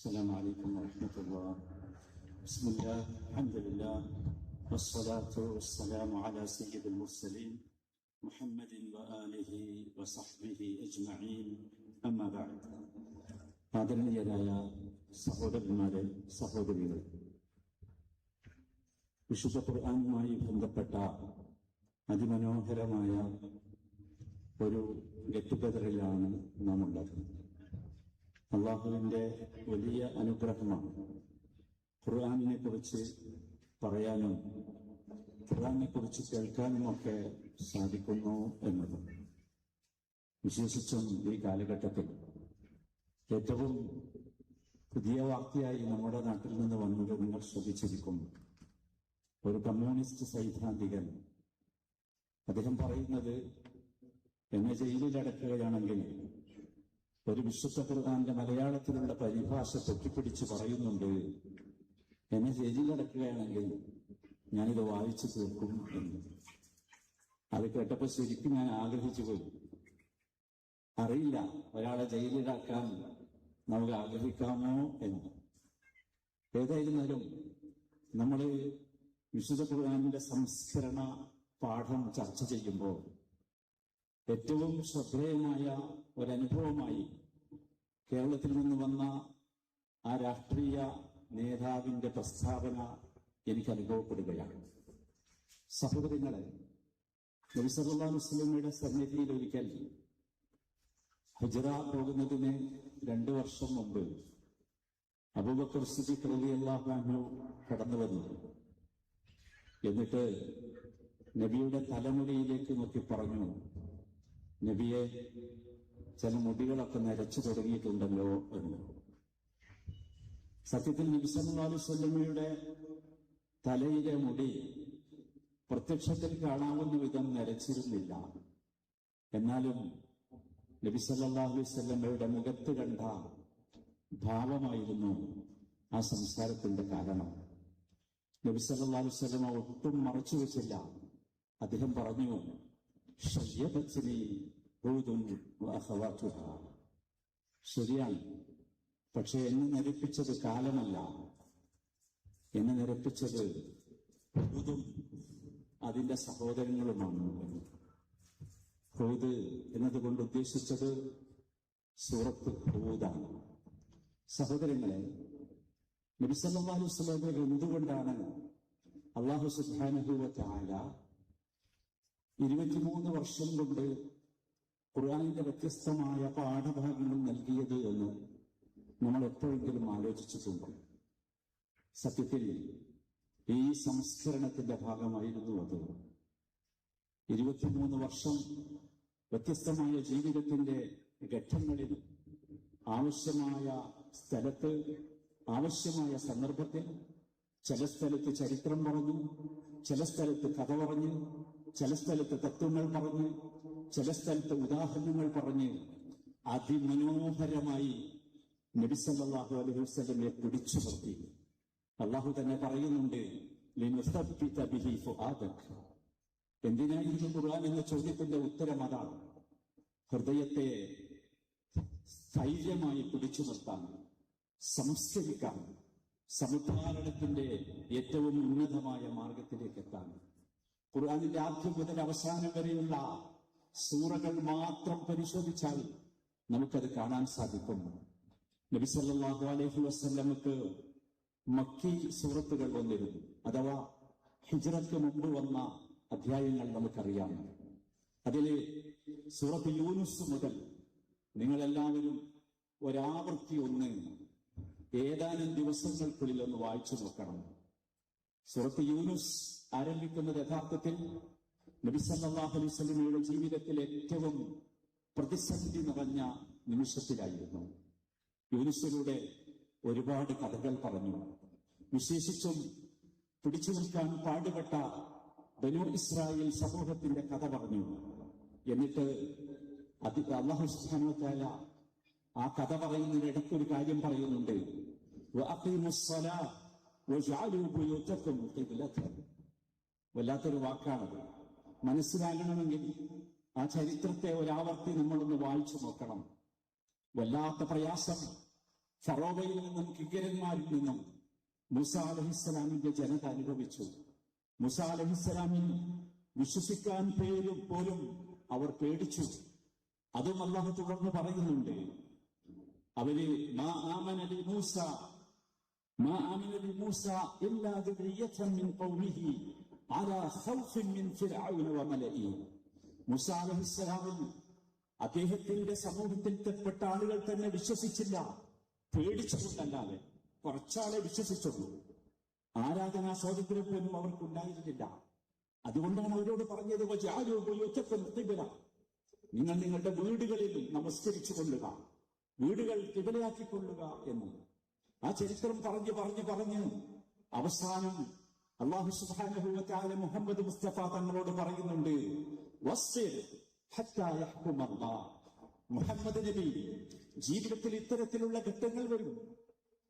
السلام عليكم ورحمة الله بسم الله الحمد لله والصلاة والسلام على سيد المرسلين محمد وآله وصحبه أجمعين أما بعد ആദരണീയരായ സഹോദരന്മാരെ സഹോദരികൾ വിശുദ്ധ ഖുർആാനുമായി ബന്ധപ്പെട്ട അതിമനോഹരമായ ഒരു ഗെറ്റുഗതറിലാണ് നാം ഉള്ളത് അള്ളാഹുവിന്റെ വലിയ അനുഗ്രഹമാണ്. ഖുർആാനിനെ കുറിച്ച് പറയാനും ഖുർആാനെ കുറിച്ച് കേൾക്കാനും ഒക്കെ സാധിക്കുന്നു എന്നത് വിശേഷിച്ചും ഈ കാലഘട്ടത്തിൽ. ഏറ്റവും പുതിയ വാർത്തയായി നമ്മുടെ നാട്ടിൽ നിന്ന് വന്നത് നിങ്ങൾ ശ്രദ്ധിച്ചിരിക്കും. ഒരു കമ്മ്യൂണിസ്റ്റ് സൈദ്ധാന്തികൻ അദ്ദേഹം പറയുന്നത് എന്നെ ജയിലിലടക്കുകയാണെങ്കിൽ ഒരു വിശുദ്ധ ഖുർആാന്റെ മലയാളത്തിലുള്ള പരിഭാഷ തൊട്ടിപ്പിടിച്ച് പറയുന്നുണ്ട്. എന്നെ ജയിലിലടക്കുകയാണെങ്കിൽ ഞാനിത് വായിച്ചു തീർക്കും എന്ന്. അത് കേട്ടപ്പോൾ ശരിക്കും ഞാൻ ആഗ്രഹിച്ചു പോയി. അറിയില്ല ഒരാളെ ജയിലിലാക്കാൻ നമുക്ക് ആഗ്രഹിക്കാമോ എന്ന്. ഏതായിരുന്നാലും നമ്മൾ വിശുദ്ധ ഖുർആാനിന്റെ സംസ്കരണ പാഠം ചർച്ച ചെയ്യുമ്പോൾ ഏറ്റവും ശ്രദ്ധേയമായ ഒരനുഭവമായി കേരളത്തിൽ നിന്ന് വന്ന ആ രാഷ്ട്രീയ നേതാവിന്റെ പ്രസ്താവന എനിക്ക് അനുഭവപ്പെടുകയാണ്. സഹോദരങ്ങളെ നബിസല്ലാ മുസ്ലിമയുടെ സന്നിധിയിൽ ഒരിക്കൽ ഹുജറ പോകുന്നതിന് രണ്ടു വർഷം മുമ്പ് അബൂബക്കർ സിദ്ദീഖ് റളിയല്ലാഹു അൻഹു കടന്നു വന്നു. എന്നിട്ട് നബിയുടെ തലമുടിയിലേക്ക് നോക്കി പറഞ്ഞു നബിയെ ചില മുടികളൊക്കെ നരച്ചു തുടങ്ങിയിട്ടുണ്ടല്ലോ എന്ന്. സത്യത്തിൽ നബി സ്വല്ലമ്മയുടെ തലയിലെ മുടി പ്രത്യക്ഷത്തിൽ കാണാവുന്ന വിധം നരച്ചിരുന്നില്ല. എന്നാലും നബി സല്ലല്ലാഹു അലൈഹി വസല്ലമയുടെ മുഖത്ത് കണ്ട ഭാവമായിരുന്നു ആ സംസ്കാരത്തിന്റെ കാരണം. നബിസല്ലാഹു വസല്ലമ ഒട്ടും മറച്ചു വെച്ചില്ല. അദ്ദേഹം പറഞ്ഞു ശയ്യബത്നി വഅഖവാതുഹ ശരിയാണ്. പക്ഷെ എന്നെ നിരപ്പിച്ചത് കാലമല്ല. എന്നെ നിരപ്പിച്ചത് ഹൂദും അതിന്റെ സഹോദരങ്ങളുമാണ്. ഹൂദ് എന്നതുകൊണ്ട് ഉദ്ദേശിച്ചത് സൂറത്ത് ഹൂദാണ്. സഹോദരങ്ങളെ നബിസല്ലാഹു വസ്ലമെ എന്തുകൊണ്ടാണ് അള്ളാഹു സുബാനഹുവ താല ഇരുപത്തിമൂന്ന് വർഷം കൊണ്ട് ഖുർആാനിന്റെ വ്യത്യസ്തമായ പാഠഭാഗങ്ങൾ നൽകിയത് എന്ന് നമ്മൾ എപ്പോഴെങ്കിലും ആലോചിച്ചിട്ടുണ്ട് സത്യത്തിൽ ഈ സംസ്കരണത്തിന്റെ ഭാഗമായിരുന്നു അത്. ഇരുപത്തിമൂന്ന് വർഷം വ്യത്യസ്തമായ ജീവിതത്തിന്റെ ഘട്ടങ്ങളിൽ ആവശ്യമായ സ്ഥലത്ത് ആവശ്യമായ സന്ദർഭത്തിൽ ചില സ്ഥലത്ത് ചരിത്രം പറഞ്ഞു ചില സ്ഥലത്ത് കഥ പറഞ്ഞു ചില സ്ഥലത്ത് തത്വങ്ങൾ പറഞ്ഞ് ചില സ്ഥലത്ത് ഉദാഹരണങ്ങൾ പറഞ്ഞ് അതിമനോഹരമായി നബിസല്ലാഹു അലൈഹി വസ്ലമെ പിടിച്ചു നിർത്തി. അള്ളാഹു തന്നെ പറയുന്നുണ്ട്. എന്തിനായിരുന്നു ഖുർആൻ എന്ന ചോദ്യത്തിന്റെ ഉത്തരം അതാണ്? ഹൃദയത്തെ സ്ഥൈര്യമായി പിടിച്ചു നിർത്താൻ സംസ്കരിക്കാൻ സമുദ്ധാരണത്തിന്റെ ഏറ്റവും ഉന്നതമായ മാർഗത്തിലേക്ക് എത്താൻ. ഖുർആാനിന്റെ ആദ്യം മുതൽ അവസാനം വരെയുള്ള സൂറകൾ മാത്രം പരിശോധിച്ചാൽ നമുക്കത് കാണാൻ സാധിക്കും. നബി സല്ലാഹു അലൈഹി വസ്ലമക്ക് മക്കി സൂറത്തുകൾ വന്നിരുന്നു. അഥവാ ഹിജറത്ത് മുമ്പ് വന്ന അധ്യായങ്ങൾ നമുക്കറിയാം. അതിൽ സൂറത്ത് യൂനുസ് മുതൽ നിങ്ങളെല്ലാവരും ഒരാവർത്തി ഒന്ന് ഏതാനും ദിവസങ്ങൾക്കുള്ളിൽ ഒന്ന് വായിച്ചു നോക്കണം. സൂറത്ത് യൂനുസ് ആരംഭിക്കുന്നത് യഥാർത്ഥത്തിൽ നബി സല്ലല്ലാഹു അലൈഹി ജീവിതത്തിലെ ഏറ്റവും പ്രതിസന്ധി നിറഞ്ഞ നിമിഷത്തിലായിരുന്നു. യൂനിസിലൂടെ ഒരുപാട് കഥകൾ പറഞ്ഞു. വിശേഷിച്ചും പിടിച്ചു നിൽക്കാൻ പാടുപെട്ട ബനു ഇസ്രായേൽ സമൂഹത്തിന്റെ കഥ പറഞ്ഞു. എന്നിട്ട് അത് അള്ളാഹു ആ കഥ പറയുന്നതിനിടയ്ക്ക് ഒരു കാര്യം പറയുന്നുണ്ട്. വല്ലാത്തൊരു വാക്കാണത്. മനസ്സിലാകണമെങ്കിൽ ആ ചരിത്രത്തെ ഒരാവർത്തി നമ്മളൊന്ന് വായിച്ചു നോക്കണം. വല്ലാത്ത പ്രയാസം. ഫറോബയിൽ നിന്നും കിങ്കരന്മാരിൽ നിന്നും മുസ അലഹിസ്സലാമിന്റെ ജനത അനുഭവിച്ചു. മുസ അലഹിസ്സലാമിൽ വിശ്വസിക്കാൻ പേരും പോലും അവർ പേടിച്ചു. അതും അള്ളാഹു തുടർന്ന് പറയുന്നുണ്ട്. അവർ മാ ആമന ലി മൂസ മാ ആമന ലി മൂസ ഇല്ലാ മിൻ ഖൗമിഹി. അലാ ഖൗഫിൻ മിൻ ഫിർഔന വമലഇ മൂസ അലൈഹിസ്സലാമിൽ അദ്ദേഹത്തിന്റെ സമൂഹത്തിൽപ്പെട്ട ആളുകൾ തന്നെ വിശ്വസിച്ചില്ല. പേടിച്ചുകൊണ്ടല്ലാതെ കുറച്ചാളെ വിശ്വസിച്ചുള്ളൂ. ആരാധനാ സ്വാതന്ത്ര്യം പോലും അവർക്കുണ്ടായിരുന്നില്ല. അതുകൊണ്ടാണ് അവരോട് പറഞ്ഞത് "വജഅലൂ ബുയൂതക്കും ഖിബ്ല." നിങ്ങൾ നിങ്ങളുടെ വീടുകളിൽ നമസ്കരിച്ചു കൊള്ളുക വീടുകൾ കിടലയാക്കിക്കൊള്ളുക എന്ന്. ആ ചരിത്രം പറഞ്ഞു പറഞ്ഞു പറഞ്ഞ് അവസാനം അള്ളാഹു സുബാനുഭവത്താല മുഹമ്മദ് മുസ്തഫ തങ്ങളോട് പറയുന്നുണ്ട്. മുഹമ്മദ് നബി ജീവിതത്തിൽ ഇത്തരത്തിലുള്ള ഘട്ടങ്ങൾ വരും.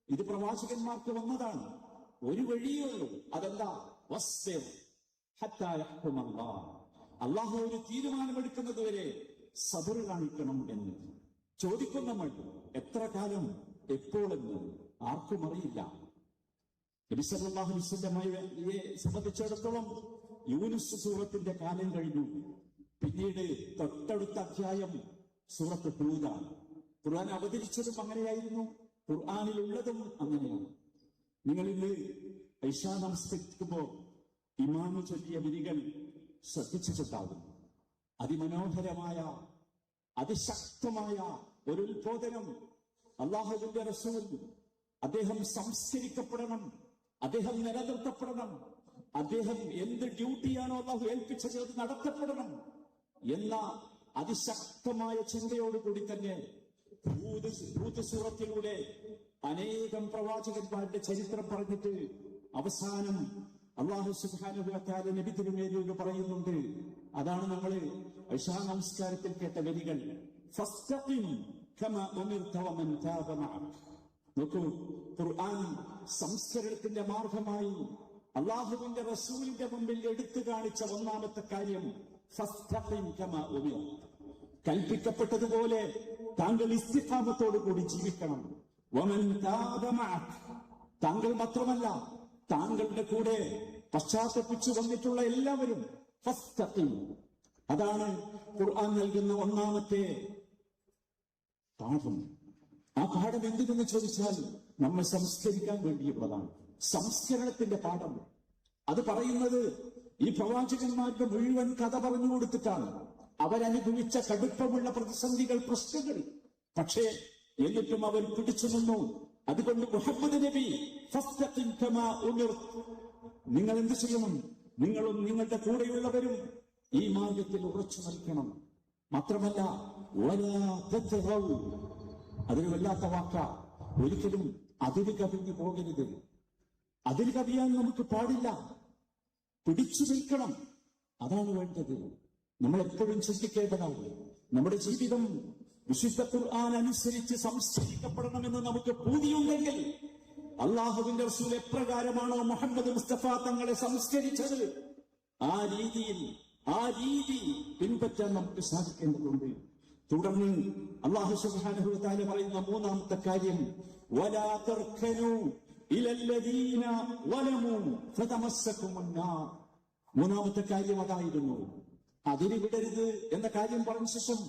ഇത് പ്രവാചകന്മാർക്ക് വന്നതാണ്. ഒരു വഴിയേ ഉള്ളൂ. അതെന്താ. അള്ളാഹു ഒരു തീരുമാനമെടുക്കുന്നത് വരെ സബർ കാണിക്കണം എന്ന്. ചോദിക്കും നമ്മൾ എത്ര കാലം? എപ്പോഴെന്ന് ആർക്കും അറിയില്ല. നബി സല്ലല്ലാഹു അലൈഹി സംബന്ധിച്ചിടത്തോളം യൂനുസ് സൂറത്തിന്റെ കാലം കഴിഞ്ഞു. പിന്നീട് തൊട്ടടുത്ത അധ്യായം സൂറത്ത് ഹൂദാണ്. ഖുർആൻ അവതരിച്ചതും അങ്ങനെയായിരുന്നു. ഖുർആാനിലുള്ളതും അങ്ങനെയാണ്. നിങ്ങൾ ഇന്ന് ഐഷാ നമസ്കരിക്കുമ്പോ ഇമാമു ചൊല്ലിയ വിധികൾ ശ്രദ്ധിച്ചിട്ടുണ്ടാകും അതിമനോഹരമായ അതിശക്തമായ ഒരു ഉത്ബോധനം അള്ളാഹുവിന്റെ റസൂൽ അദ്ദേഹം സംസ്കരിക്കപ്പെടണം. അദ്ദേഹം നിലനിർത്തപ്പെടണം. അദ്ദേഹം എന്ത് ഡ്യൂട്ടിയാണോ അള്ളാഹു ഏൽപ്പിച്ചത് അത് നടത്തപ്പെടണം എന്ന അതിശക്തമായ ചിന്തയോടുകൂടി തന്നെ ഭൂത് ഭൂത് അനേകം പ്രവാചകന്മാരുടെ ചരിത്രം പറഞ്ഞിട്ട് അവസാനം അള്ളാഹു സുബാനുഭവത്താൽ നബി തിരുമേലിയോട് പറയുന്നുണ്ട്. അതാണ് നമ്മൾ ഐഷാ നമസ്കാരത്തിൽ കേട്ട വരികൾ. ഫസ്തഖിം കമാ ഉമിർത വമൻ. നോക്കൂ ഖുർആൻ സംസ്കരണത്തിന്റെ മാർഗമായി അള്ളാഹുവിന്റെ റസൂലിന്റെ മുമ്പിൽ എടുത്തു കാണിച്ച ഒന്നാമത്തെ കാര്യം കൽപ്പിക്കപ്പെട്ടതുപോലെ താങ്കൾ ഇസ്തിഫാമത്തോടു കൂടി ജീവിക്കണം താങ്കൾ മാത്രമല്ല താങ്കളുടെ കൂടെ പശ്ചാത്തപിച്ചു വന്നിട്ടുള്ള എല്ലാവരും. അതാണ് ഖുർആൻ നൽകുന്ന ഒന്നാമത്തെ പാഠം. ആ പാഠം എന്തിനെന്ന് ചോദിച്ചാൽ നമ്മെ സംസ്കരിക്കാൻ വേണ്ടിയുള്ളതാണ്. സംസ്കരണത്തിന്റെ പാഠം. അത് പറയുന്നത് ഈ പ്രവാചകന്മാരുടെ മുഴുവൻ കഥ പറഞ്ഞു കൊടുത്തിട്ടാണ്. അവരനുഭവിച്ച കടുപ്പമുള്ള പ്രതിസന്ധികൾ പ്രശ്നങ്ങൾ. പക്ഷേ എന്നിട്ടും അവർ പിടിച്ചു നിന്നു. അതുകൊണ്ട് മുഹമ്മദ് നബി. നിങ്ങൾ എന്ത് ചെയ്യണം? നിങ്ങളും നിങ്ങളുടെ കൂടെയുള്ളവരും ഈ മാർഗത്തിൽ ഉറച്ചു നിൽക്കണം. മാത്രമല്ല. അതൊരു വല്ലാത്ത വാക്ക. ഒരിക്കലും അതിര് കവിഞ്ഞു പോകരുത്. അതിര് കവിയാൻ നമുക്ക് പാടില്ല. പിടിച്ചു നിൽക്കണം. അതാണ് വേണ്ടത്. നമ്മൾ എപ്പോഴും ചിന്തിക്കേണ്ടതാണ്. നമ്മുടെ ജീവിതം വിശുദ്ധ ഖുർആൻ അനുസരിച്ച് സംസ്കരിക്കപ്പെടണമെന്ന് നമുക്ക് പൂതിയുണ്ടെങ്കിൽ അള്ളാഹുവിന്റെ റസൂൽ എപ്രകാരമാണോ മുഹമ്മദ് മുസ്തഫ തങ്ങളെ സംസ്കരിച്ചത്? ആ രീതിയിൽ ആ രീതി പിൻപറ്റാൻ നമുക്ക് സാധിക്കേണ്ടതുണ്ട്. തുടർന്ന് അള്ളാഹു തആല പറയുന്ന മൂന്നാമത്തെ കാര്യം മൂന്നാമത്തെ കാര്യം അതായിരുന്നു അതിന് വിടരുത് എന്ന കാര്യം പറഞ്ഞ ശേഷം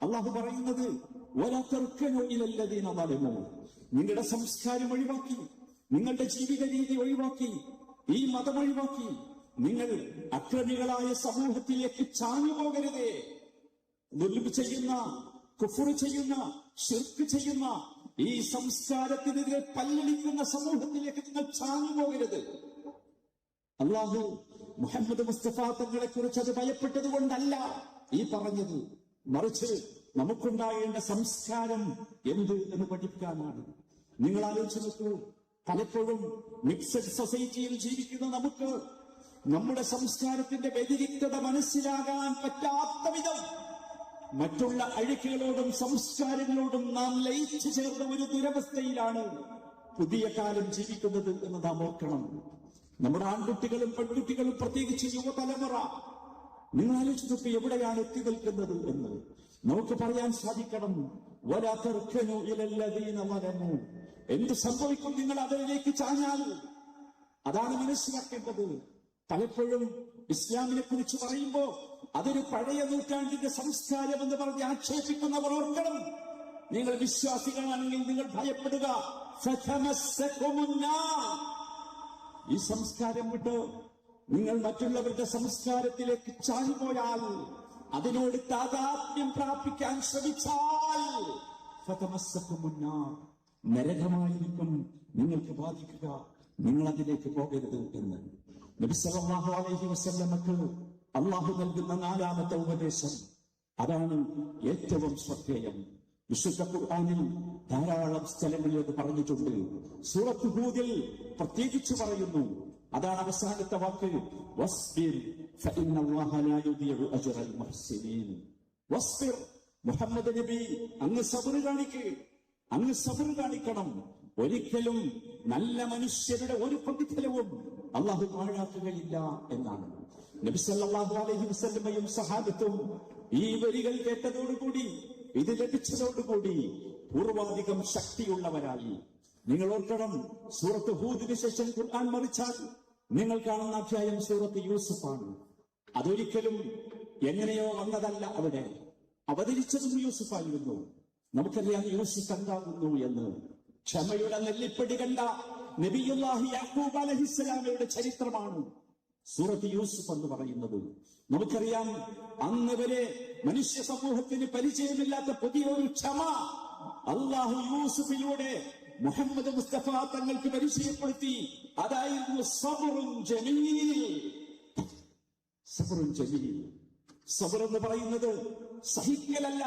അള്ളാഹു പറയുന്നത് നിങ്ങളുടെ സംസ്കാരം ഒഴിവാക്കി നിങ്ങളുടെ ജീവിത രീതി ഒഴിവാക്കി ഈ മതം ഒഴിവാക്കി നിങ്ങൾ അക്രമികളായ സമൂഹത്തിലേക്ക് ചാഞ്ഞു പോകരുതേ ദുൽബ് ചെയ്യുന്ന കുഫുറി ചെയ്യുന്ന ശിർക്ക് ചെയ്യുന്ന ഈ സംസ്കാരത്തിനെതിരെ പല്ലളിക്കുന്ന സമൂഹത്തിലേക്ക് നിങ്ങൾ ചാഞ്ഞു പോകരുത്. അള്ളാഹു മുഹമ്മദ് മുസ്തഫ തങ്ങളെ കുറിച്ച് അത് ഭയപ്പെട്ടത് കൊണ്ടല്ല ഈ പറഞ്ഞത്. മറിച്ച് നമുക്കുണ്ടാകേണ്ട സംസ്കാരം എന്ത് എന്ന് പഠിക്കാനാണ്. നിങ്ങൾ ആലോചിച്ച് നോക്കൂ പലപ്പോഴും മിക്സഡ് സൊസൈറ്റിയിൽ ജീവിക്കുന്ന നമുക്ക് നമ്മുടെ സംസ്കാരത്തിന്റെ വ്യതിരിക്തത മനസ്സിലാകാൻ പറ്റാത്ത വിധം മറ്റുള്ള അഴുക്കുകളോടും സംസ്കാരങ്ങളോടും നാം ലയിച്ചു ചേർന്ന ഒരു ദുരവസ്ഥയിലാണ് പുതിയ കാലം ജീവിക്കുന്നത് എന്ന് നാം ഓർക്കണം. നമ്മുടെ ആൺകുട്ടികളും പെൺകുട്ടികളും പ്രത്യേകിച്ച് യുവതലമുറ നിങ്ങൾ ആലോചിച്ച് എവിടെയാണ് എത്തി നിൽക്കുന്നത് എന്ന്. നമുക്ക് പറയാൻ സാധിക്കണം വലാ തർക്കനു ഇലല്ലദീന എന്ത് സംഭവിക്കും നിങ്ങൾ അതിലേക്ക് ചാഞ്ഞാൽ? അതാണ് മനസ്സിലാക്കേണ്ടത്. പലപ്പോഴും ഇസ്ലാമിനെ കുറിച്ച് പറയുമ്പോൾ അതൊരു പഴയ നൂറ്റാണ്ടിന്റെ സംസ്കാരം എന്ന് പറഞ്ഞ് ആക്ഷേപിക്കുന്നവർ ഓർക്കണം. നിങ്ങൾ വിശ്വാസികളാണെങ്കിൽ നിങ്ങൾ ഭയപ്പെടുക. ഈ സംസ്കാരം വിട്ട് നിങ്ങൾ മറ്റുള്ളവരുടെ സംസ്കാരത്തിലേക്ക് ചാഞ്ഞുപോയാൽ അതിനോട് താതാത്മ്യം പ്രാപിക്കാൻ ശ്രമിച്ചാൽ. നരകമായിരിക്കും. നിങ്ങൾക്ക് ബാധിക്കുക. നിങ്ങൾ അതിലേക്ക് പോകരുത് എന്ന്. നബി സല്ലല്ലാഹു അലൈഹി വസല്ലമക്ക് അള്ളാഹു നൽകുന്ന നാലാമത്തെ ഉപദേശം അതാണ് ഏറ്റവും ശ്രദ്ധേയം. വിശുദ്ധ ഖുർആനിൽ ധാരാളം സ്ഥലങ്ങളിൽ അത് പറഞ്ഞിട്ടുണ്ട്. സൂറത്ത് ഹൂദിൽ പ്രത്യേകിച്ച് പറയുന്നു. അതാണ് അവസാനത്തെ വാക്ക്. മുഹമ്മദ് നബി അങ്ങ് സബർ കാണിക്കുക അങ്ങ് സബർ കാണിക്കണം. ഒരിക്കലും നല്ല മനുഷ്യരുടെ ഒരു പ്രതിഫലവും അള്ളാഹു പാഴാക്കുകയില്ല എന്നാണ്. നബി സല്ലല്ലാഹു അലൈഹി വസല്ലമയും സഹാബത്തും ഈ വരികൾ കേട്ടതോടുകൂടി ഇത് ലഭിച്ചതോടുകൂടി പൂർവാധികം ശക്തിയുള്ളവരായി. നിങ്ങൾ ഓർക്കണം സൂറത്ത് ഹൂദിന് ശേഷം ഖുർആൻ മറിച്ചാൽ നിങ്ങൾ കാണുന്ന അധ്യായം സൂറത്ത് യൂസുഫാണ്. അതൊരിക്കലും എങ്ങനെയോ വന്നതല്ല അവിടെ. അവതരിച്ചതും യൂസുഫായിരുന്നു. നമുക്കറിയാം യൂസുഫ് എന്താകുന്നു എന്ന്. ക്ഷമയുടെ നെല്ലിപ്പടി കണ്ട നബിയുല്ലാഹി യാക്കൂബ് അലഹിസ്സലാമയുടെ ചരിത്രമാണ് സൂറത്ത് യൂസുഫ് എന്ന് പറയുന്നത്. നമുക്കറിയാം അന്ന് വരെ മനുഷ്യ സമൂഹത്തിന് പരിചയമില്ലാത്ത പുതിയൊരു ക്ഷമ അള്ളാഹു യൂസുഫിലൂടെ മുഹമ്മദ് മുസ്തഫ തങ്ങൾക്ക് പരിചയപ്പെടുത്തി. അതായിരുന്നു സബറും ജമീൽ. സബറും ജമീൽ. സബർ എന്ന് പറയുന്നത് സഹിക്കലല്ല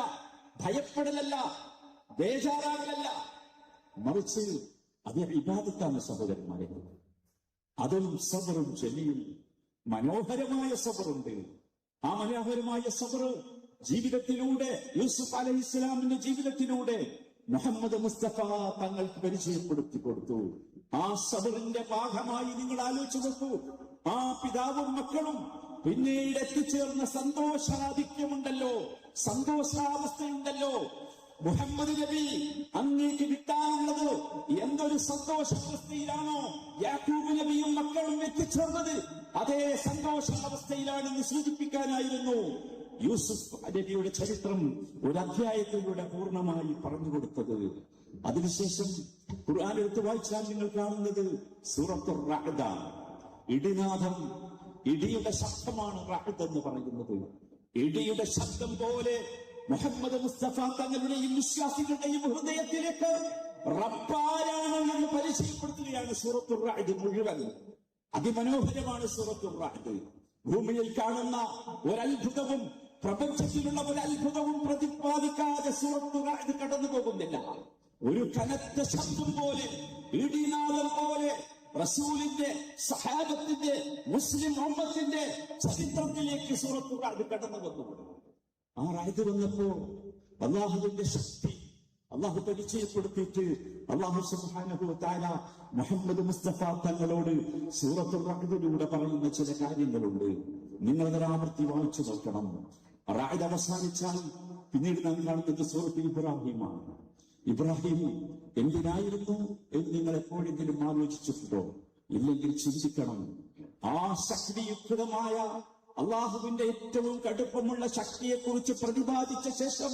ഭയപ്പെടലല്ല ബേജാറാകലല്ല. മറിച്ച് അത് ഇബാദത്താണ് സഹോദരന്മാരെ. അതും സബറും ചെല്ലിയും മനോഹരമായ സബറുണ്ട്. ആ മനോഹരമായ സബർ ജീവിതത്തിലൂടെ യൂസുഫ് അലൈഹി ഇസ്ലാമിന്റെ ജീവിതത്തിലൂടെ മുഹമ്മദ് മുസ്തഫ തങ്ങൾക്ക് പരിചയപ്പെടുത്തി കൊടുത്തു. ആ സബറിന്റെ ഭാഗമായി നിങ്ങൾ ആലോചിച്ചു നോക്കൂ. ആ പിതാവും മക്കളും പിന്നീട് എത്തിച്ചേർന്ന സന്തോഷാധിക്യമുണ്ടല്ലോ. സന്തോഷാവസ്ഥയുണ്ടല്ലോ. മുഹമ്മദ് നബി അങ്ങേക്ക് കിട്ടാനുള്ളത് എന്തൊരു സന്തോഷ സന്തോഷാവസ്ഥയിലാണോ യാക്കൂബ് നബിയും മക്കളും എത്തിച്ചേർന്നത്? അതേ സന്തോഷ സന്തോഷാവസ്ഥയിലാണെന്ന് സൂചിപ്പിക്കാനായിരുന്നു. യൂസുഫ് നബിയുടെ ചരിത്രം ഒരു അധ്യായത്തിലൂടെ പൂർണമായി പറഞ്ഞു കൊടുത്തത്. അതിനുശേഷം ഖുർആൻ എടുത്ത് വായിച്ചാൽ നിങ്ങൾ കാണുന്നത് സൂറത്തു റഅദ. ഇടിനാഥം ഇടിയുടെ ശബ്ദമാണ് റഹദ് എന്ന് പറയുന്നത്. ഇടിയുടെ ശബ്ദം പോലെ മുഹമ്മദ് മുസ്തഫ തങ്ങളുടെയും വിശ്വാസികളുടെയും ഹൃദയത്തിലേക്ക് റബ്ബാരാണ് എന്ന് പരിചയപ്പെടുത്തുകയാണ് സൂറത്തു റഅദ് മുഴുവൻ. അതിമനോഹരമാണ് സൂറത്തുർ റഅദ്. ഭൂമിയിൽ കാണുന്ന ഒരത്ഭുതവും പ്രപഞ്ചത്തിലുള്ള ഒരു അത്ഭുതവും പ്രതിപാദിക്കാതെ സൂറത്തുർ റഅദ് കടന്നു പോകുന്നില്ല. ഒരു കനത്ത ശബ്ദം പോലെ ഇടിനാദം പോലെ റസൂലിന്റെ സഹാബത്തിന്റെ മുസ്ലിം ഉമ്മത്തിന്റെ ചരിത്രത്തിലേക്ക് സൂറത്തുർ റഅദ് കടന്നു വന്നു. ആ റായത് വന്നപ്പോ അള്ളാഹുവിന്റെ ശക്തി അള്ളാഹു പരിചയപ്പെടുത്തിയിട്ട് അള്ളാഹു സുഹാനുഭവത്തായ മുഹമ്മദ് മുസ്തഫ തങ്ങളോട് സൂറത്തുൽ റഹ്ദിലൂടെ പറയുന്ന ചില കാര്യങ്ങളുണ്ട്. നിങ്ങൾ ആവർത്തി വായിച്ചു നോക്കണം. റായത് അവസാനിച്ചാൽ പിന്നീട് നാം കാണുന്നത് സൂറത്ത് ഇബ്രാഹിമാണ്. ഇബ്രാഹിം എന്തിനായിരുന്നു എന്ന് നിങ്ങൾ എപ്പോഴെങ്കിലും ആലോചിച്ചിട്ടുണ്ടോ? ഇല്ലെങ്കിൽ ചിന്തിക്കണം. ആ ശക്തിയുക്തമായ അള്ളാഹുവിന്റെ ഏറ്റവും കടുപ്പമുള്ള ശക്തിയെക്കുറിച്ച് പ്രതിപാദിച്ച ശേഷം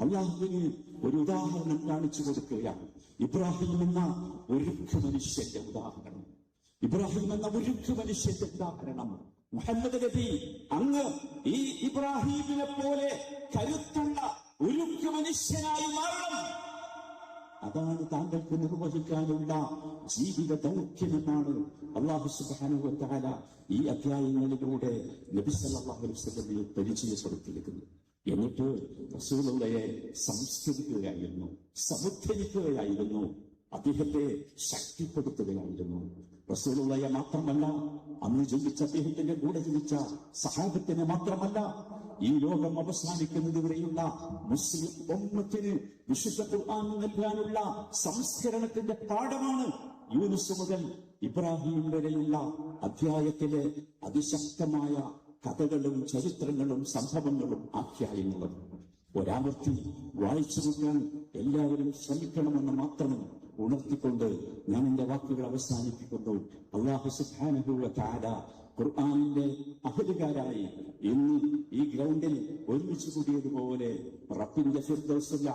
അള്ളാഹുവിന് ഒരു ഉദാഹരണം കാണിച്ചു കൊടുക്കുകയാണ്. ഇബ്രാഹിം എന്ന ഒരുക്ക് മനുഷ്യന്റെ ഉദാഹരണം. ഇബ്രാഹിം എന്ന ഒരുക്ക് മനുഷ്യന്റെ ഉദാഹരണം. മുഹമ്മദ് നബി അങ്ങ് ഈ ഇബ്രാഹിമിനെ പോലെ കരുത്തുള്ള ഒരുക്ക് മനുഷ്യനായി മാറണം. അതാണ് താങ്കൾക്ക് നിർവഹിക്കാനുള്ള ജീവിത ദൗത്യമെന്നാണ് അള്ളാഹു സുബ്ഹാനഹു വതആല ഈ അധ്യായങ്ങളിലൂടെ നബി സല്ലല്ലാഹു അലൈഹി വസല്ലമയെ പരിചയപ്പെടുത്തിയിരിക്കുന്നു എന്നിട്ട് റസൂലുള്ളയെ സംസ്കരിക്കുകയായിരുന്നു സമുദ്ധരിക്കുകയായിരുന്നു അദ്ദേഹത്തെ ശക്തിപ്പെടുത്തുകയായിരുന്നു. റസൂലുള്ളയെ മാത്രമല്ല അന്ന് ജീവിച്ച അദ്ദേഹത്തിന്റെ കൂടെ ജീവിച്ച സഹാബത്തിനെ മാത്രമല്ല ഈ ലോകം അവസാനിക്കുന്നത് വരെയുള്ള മുസ്ലിം ഒന്നത്തിന് വിശുദ്ധ ഖുർആൻ നൽകാനുള്ള സംസ്കരണത്തിന്റെ പാഠമാണ് യൂനുസ് മുതൽ ഇബ്രാഹിം വരെയുള്ള അധ്യായത്തിലെ അതിശക്തമായ കഥകളും ചരിത്രങ്ങളും സംഭവങ്ങളും ആഖ്യായങ്ങളും. ഒരാവർത്തി വായിച്ചു നോക്കാൻ എല്ലാവരും ശ്രമിക്കണമെന്ന് മാത്രം ഉണർത്തിക്കൊണ്ട് ഞാൻ എന്റെ വാക്കുകൾ അവസാനിപ്പിക്കുന്നു. അള്ളാഹു സുബ്ഹാനഹു വ തആല ഖുർആാനിന്റെ അഹലുകാരായി ഇന്ന് ഈ ഗ്രൗണ്ടിൽ ഒരുമിച്ച് കൂടിയതുപോലെ റബ്ബിന്റെ ഫിർദൗസുൽ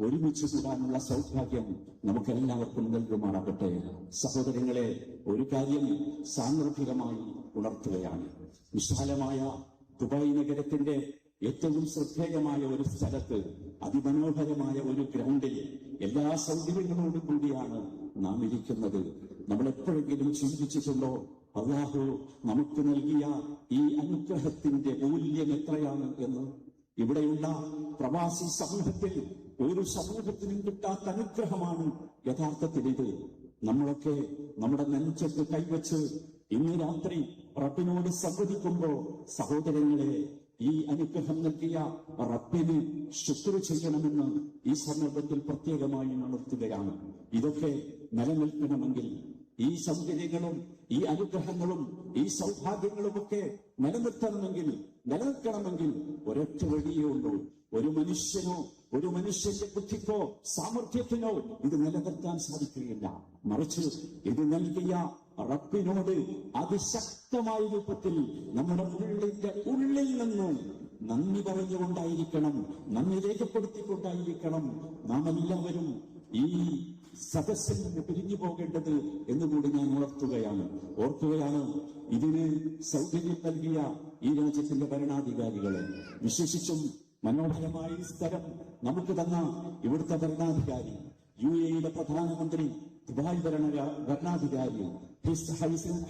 ഒരുമിച്ച് കൂടാനുള്ള സൗഭാഗ്യം നമുക്കെല്ലാവർക്കും നൽകുമാറാകട്ടെ. സഹോദരങ്ങളെ ഒരു കാര്യം സാന്ദർഭികമായി ഉണർത്തുകയാണ്. വിശാലമായ ദുബായ് നഗരത്തിന്റെ ഏറ്റവും ശ്രദ്ധേയമായ ഒരു സ്ഥലത്ത് അതിമനോഹരമായ ഒരു ഗ്രൗണ്ടിൽ എല്ലാ സൗകര്യങ്ങളോടും കൂടിയാണ് നാം ഇരിക്കുന്നത്. നമ്മൾ എപ്പോഴെങ്കിലും ചിന്തിച്ചിട്ടുണ്ടോ? അള്ളാഹു നമുക്ക് നൽകിയ ഈ അനുഗ്രഹത്തിന്റെ മൂല്യം എത്രയാണ് എന്ന് ഇവിടെയുള്ള പ്രവാസി സമൂഹത്തിൽ ഒരു സമൂഹത്തിനും കിട്ടാത്ത അനുഗ്രഹമാണ് യഥാർത്ഥത്തിൽ ഇത്. നമ്മളൊക്കെ നമ്മുടെ നെഞ്ചത്ത് കൈവച്ച് ഇന്ന് രാത്രി റബ്ബിനോട് സംവദിക്കുമ്പോ സഹോദരങ്ങളെ ഈ അനുഗ്രഹം നൽകിയ റബ്ബിന് ശുക്ർ ചെയ്യണമെന്ന് ഈ സന്ദർഭത്തിൽ പ്രത്യേകമായി ഉണർത്തുകയാണ്. ഇതൊക്കെ നിലനിൽക്കണമെങ്കിൽ ഈ സൗകര്യങ്ങളും ഈ അനുഗ്രഹങ്ങളും ഈ സൗഭാഗ്യങ്ങളും ഒക്കെ നിലനിർത്തണമെങ്കിൽ നിലനിൽക്കണമെങ്കിൽ ഒരൊറ്റ വഴിയേ ഉള്ളൂ. ഒരു മനുഷ്യനോ ഒരു മനുഷ്യന്റെ ബുദ്ധിക്കോ സാമർഥ്യത്തിനോ ഇത് നിലനിർത്താൻ സാധിക്കുകയില്ല. മറിച്ച് ഇത് നൽകിയ റബ്ബിനോട് അതിശക്തമായ രൂപത്തിൽ നമ്മുടെ ഉള്ളിന്റെ ഉള്ളിൽ നിന്ന് നന്ദി പറഞ്ഞുകൊണ്ടായിരിക്കണം നന്ദി രേഖപ്പെടുത്തിക്കൊണ്ടായിരിക്കണം നാം എല്ലാവരും ഈ സദസ്സിൽ നിന്ന് പിരിഞ്ഞു പോകേണ്ടത് എന്നുകൂടി ഞാൻ ഉണർത്തുകയാണ് ഓർക്കുകയാണ് ഇതിന് സൗകര്യം നൽകിയ ഈ രാജ്യത്തിന്റെ ഭരണാധികാരികളെ. വിശേഷിച്ചും മനോഹരമായ സ്ഥലം നമുക്ക് തന്ന ഇവിടുത്തെ ഭരണാധികാരി യു എയുടെ പ്രധാനമന്ത്രി ദുബായ് ഭരണ ഭരണാധികാരി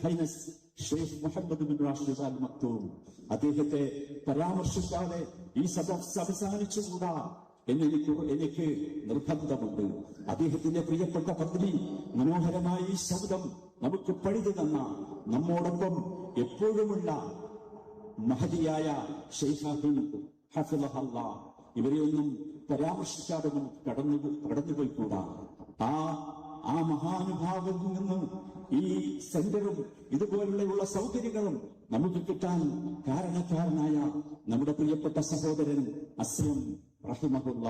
Highness Sheikh Mohammed bin Rashid Al Maktoum. അദ്ദേഹത്തെ പരാമർശിക്കാതെ ഈ സദസ് അവസാനിച്ചുകൂടാ എന്നെനിക്ക് എനിക്ക് നിർബന്ധമുണ്ട്. അദ്ദേഹത്തിന്റെ പ്രിയപ്പെട്ട പത്നി മനോഹരമായ ഈ ശബ്ദം നമുക്ക് പഴുതി തന്ന നമ്മോടൊപ്പം എപ്പോഴുമുള്ള മഹതിയായ ഇവരെയൊന്നും പരാമർശിക്കാതെ നമുക്ക് കടന്നു കടന്നുപോയിക്കൂടാ ആ ആ മഹാനുഭാവത്തിൽ നിന്ന് ഈ സെന്ററും ഇതുപോലുള്ള സൗകര്യങ്ങളും നമുക്ക് കിട്ടാൻ കാരണക്കാരനായ നമ്മുടെ പ്രിയപ്പെട്ട സഹോദരൻ അസ്ലം റഹിമഹുല്ല.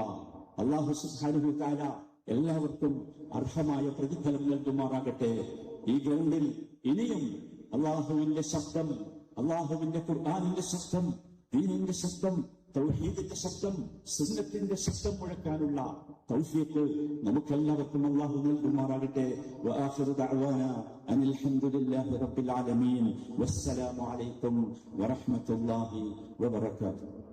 അള്ളാഹു സുഹാനുഹുത്താല എല്ലാവർക്കും അർഹമായ പ്രതിഫലം നൽകുമാറാകട്ടെ. ഈ ഗ്രൗണ്ടിൽ ഇനിയും അള്ളാഹുവിന്റെ ശബ്ദം അള്ളാഹുവിന്റെ ഖുർആാനിന്റെ ശബ്ദം ദീനിന്റെ ശബ്ദം തൗഹീദിന്റെ ശബ്ദം സുന്നത്തിന്റെ ശബ്ദം മുഴക്കാനുള്ള തൗഫീഖ് നമുക്കെല്ലാവർക്കും അള്ളാഹു നൽകുമാറാകട്ടെ. വആഖിറു ദഅവാന അനിൽ റബ്ബിൽ ആലമീൻ. വസ്സലാമു അലൈക്കും വറഹ്മത്തുള്ളാഹി വബറകാതുഹു.